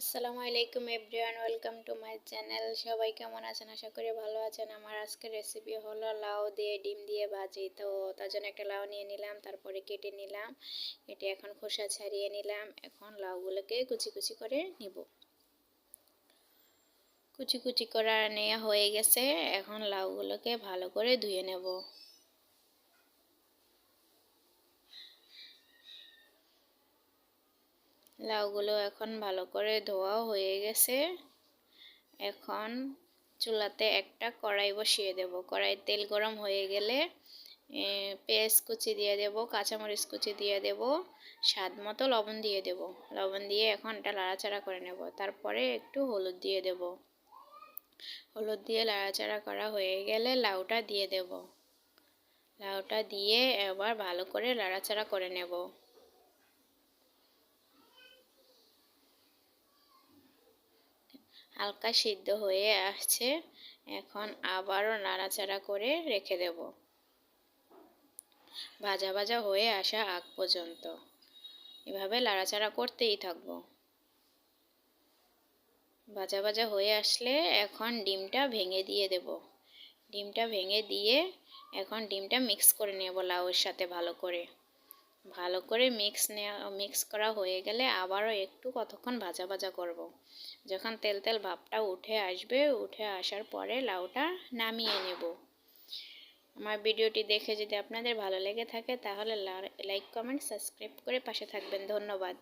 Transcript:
আসসালামু আলাইকুম everyone, welcome to my channel. সবাই কেমন আছেন? আশা করি ভালো আছেন। আমার আজকের রেসিপি হলো লাউ দিয়ে, ডিম দিয়ে ভাজি। তো তার জন্য একটা লাউ নিয়ে নিলাম, তারপরে কেটে নিলাম। কেটে এখন খোসা ছাড়িয়ে নিলাম। এখন লাউগুলোকে কুচি কুচি করে নিব। কুচি কুচি করা নেওয়া হয়ে গেছে। এখন লাউগুলোকে ভালো করে ধুয়ে নেব। লাউগুলো এখন ভালো করে ধোয়াও হয়ে গেছে। এখন চুলাতে একটা কড়াই বসিয়ে দেব। কড়াই তেল গরম হয়ে গেলে পেঁয়াজ কুচি দিয়ে দেব, কাঁচামরিচ কুচি দিয়ে দেব, স্বাদ মতো লবণ দিয়ে দেব। লবণ দিয়ে এখন এটা লাড়াচাড়া করে নেব। তারপরে একটু হলুদ দিয়ে দেব। হলুদ দিয়ে লাড়াচাড়া করা হয়ে গেলে লাউটা দিয়ে দেব। লাউটা দিয়ে এবার ভালো করে লাড়াচাড়া করে নেব। হালকা সিদ্ধ হয়ে আসছে। এখন আবারও নাড়াচাড়া করে রেখে দেব। ভাজা ভাজা হয়ে আসা আগ পর্যন্ত। এভাবে লাড়াচাড়া করতেই থাকব। ভাজা ভাজা হয়ে আসলে এখন ডিমটা ভেঙে দিয়ে দেব। ডিমটা ভেঙে দিয়ে এখন ডিমটা মিক্স করে নেব লাউয়ের সাথে ভালো করে। ভালো করে মিক্স নেওয়া মিক্স করা হয়ে গেলে আবারও একটু কতক্ষণ ভাজা ভাজা করব। যখন তেল তেল ভাবটা উঠে আসবে, উঠে আসার পরে লাউটা নামিয়ে নেব। আমার ভিডিওটি দেখে যদি আপনাদের ভালো লেগে থাকে, তাহলে লাইক কমেন্ট সাবস্ক্রাইব করে পাশে থাকবেন। ধন্যবাদ।